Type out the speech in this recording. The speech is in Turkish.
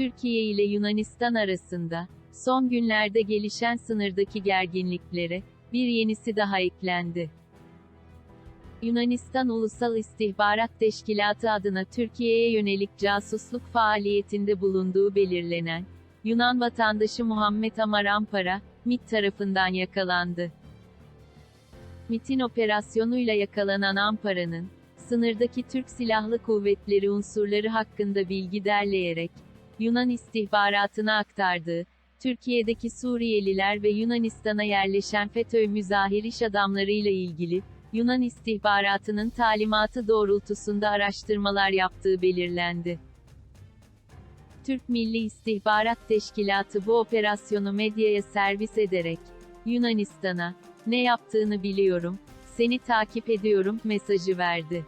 Türkiye ile Yunanistan arasında, son günlerde gelişen sınırdaki gerginliklere, bir yenisi daha eklendi. Yunanistan Ulusal İstihbarat Teşkilatı adına Türkiye'ye yönelik casusluk faaliyetinde bulunduğu belirlenen, Yunan vatandaşı Muhammed Amar Ampara, MİT tarafından yakalandı. MİT'in operasyonuyla yakalanan Ampara'nın, sınırdaki Türk Silahlı Kuvvetleri unsurları hakkında bilgi derleyerek, Yunan istihbaratına aktardığı, Türkiye'deki Suriyeliler ve Yunanistan'a yerleşen FETÖ müzahir iş adamlarıyla ilgili, Yunan istihbaratının talimatı doğrultusunda araştırmalar yaptığı belirlendi. Türk Milli İstihbarat Teşkilatı bu operasyonu medyaya servis ederek, Yunanistan'a, ne yaptığını biliyorum, seni takip ediyorum mesajı verdi.